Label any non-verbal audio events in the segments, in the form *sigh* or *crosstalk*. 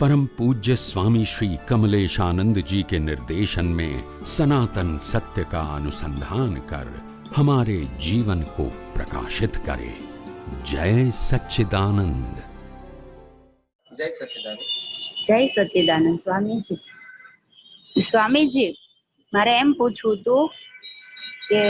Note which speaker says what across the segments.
Speaker 1: परम पूज्य स्वामी श्री कमलेशानंद जी के निर्देशन में सनातन सत्य का अनुसंधान कर हमारे जीवन को प्रकाशित करे जय सच्चिदानंद
Speaker 2: જય સચિદાન
Speaker 3: જય સચ્ચિદાનંદ સ્વામીજી સ્વામીજી મારે એમ પૂછવું હતું કે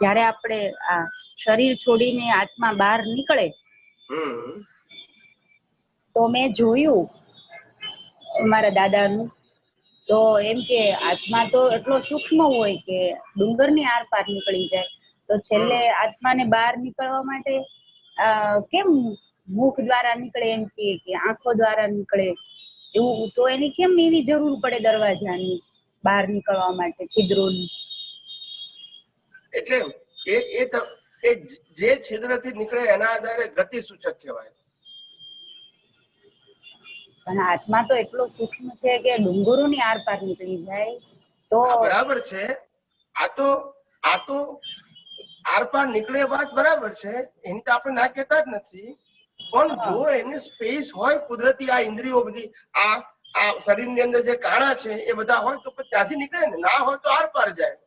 Speaker 3: જ્યારે આપણે આ શરીર છોડીને આત્મા બહાર નીકળે
Speaker 2: હમ
Speaker 3: તો મેં જોયું મારા દાદાનું. તો એમ કે આત્મા તો એટલો સૂક્ષ્મ હોય કે ડુંગરની આર પાર નીકળી જાય. તો છેલ્લે આત્માને બહાર નીકળવા માટે કેમ મુખ દ્વારા નીકળે એમ કે આંખો દ્વારા નીકળે? એવું તો એની કેમ એવી જરૂર પડે દરવાજાની બહાર નીકળવા માટે છિદ્રોની?
Speaker 2: એટલે એ એ એ જે છિદ્રથી નીકળે એના આધારે ગતિ સૂચક કહેવાય.
Speaker 3: પણ આત્મા તો એટલો સૂક્ષ્મ છે કે ડુંગરોની આરપાર નીકળી જાય તો
Speaker 2: બરાબર છે. આ તો આ તો આરપાર નીકળે વાત બરાબર છે. એની તો આપણે ના કહેતા જ નથી. પણ જો એને સ્પેસ હોય કુદરતી આ ઇન્દ્રિયો બધી આ આ શરીરની અંદર જે કાણા છે એ બધા હોય તો ત્યાંથી નીકળે ને? ના હોય તો આરપાર જાય.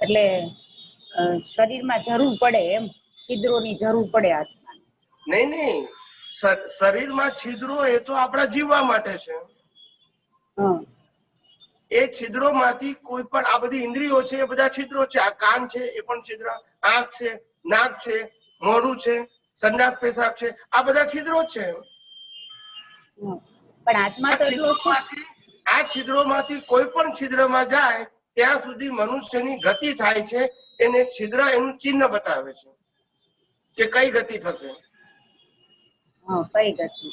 Speaker 3: એટલે શરીરમાં જરૂર પડે એમ. છિદ્રોની જરૂર પડે આત્માને
Speaker 2: નહીં નહીં. શરીરમાં છિદ્રો એ તો આપણા જીવવા માટે છે. એ છિદ્રોમાંથી કોઈ પણ આ બધી ઇન્દ્રિયો છે એ બધા છિદ્રો છે. આ કાન છે એ પણ છિદ્ર. આંખ છે નાક છે મોઢું છે સંડાસ પેશાબ છે. આ બધા છિદ્રો છે.
Speaker 3: પણ આત્મા
Speaker 2: આ
Speaker 3: તો
Speaker 2: છિદ્રોમાંથી આ છિદ્રોમાંથી કોઈ પણ છિદ્રમાં જાય ત્યાં સુધી મનુષ્યની ગતિ થાય છે એને છિદ્ર એનું ચિહ્ન બતાવે છે. કે કઈ ગતિ થશે?
Speaker 3: કઈ ગતિ.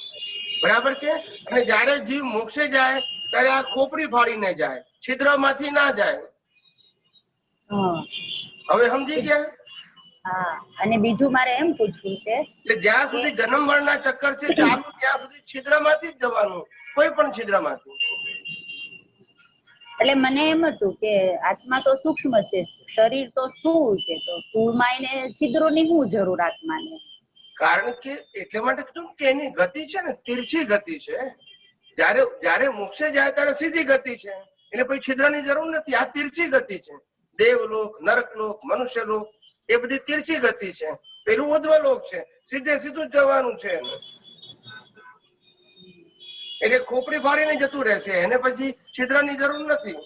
Speaker 2: બરાબર છે? અને જ્યારે જીવ મોક્ષે જાય ત્યારે આ ખોપડી ફાડીને જાય છિદ્રમાંથી ના જાય.
Speaker 3: હં.
Speaker 2: હવે સમજી ગયા?
Speaker 3: હા અને બીજું મારે એમ પૂછવું છે
Speaker 2: કે જ્યાં સુધી જન્મ મરણના ચક્કર છે *clears throat* ચાલુ ત્યાં સુધી છિદ્રમાંથી જ જવાનું કોઈ પણ છિદ્રમાંથી.
Speaker 3: એટલે મને એમ હતું કે આત્મા તો સૂક્ષ્મ છે, શરીર તો સ્થૂળ છે, તો સ્થૂળમાં એને છિદ્રોની શું જરૂર આત્માને?
Speaker 2: કારણ કે એટલે માટે કીધું કે એની ગતિ છે ને, તિરછી ગતિ છે. જ્યારે જ્યારે મોક્ષે જાય ત્યારે સીધી ગતિ છે. એને પછી છિદ્રની જરૂર નથી, આ તિરછી ગતિ છે. દેવલોક, નરકલોક, મનુષ્યલોક, એ બધી તિરછી ગતિ છે. પેલું ઉધ્વલોક છે. સીધે સીધું જવાનું છે એટલે ખોપડી ફાડીને જતું રહેશે. એને પછી છિદ્રની જરૂર નથી.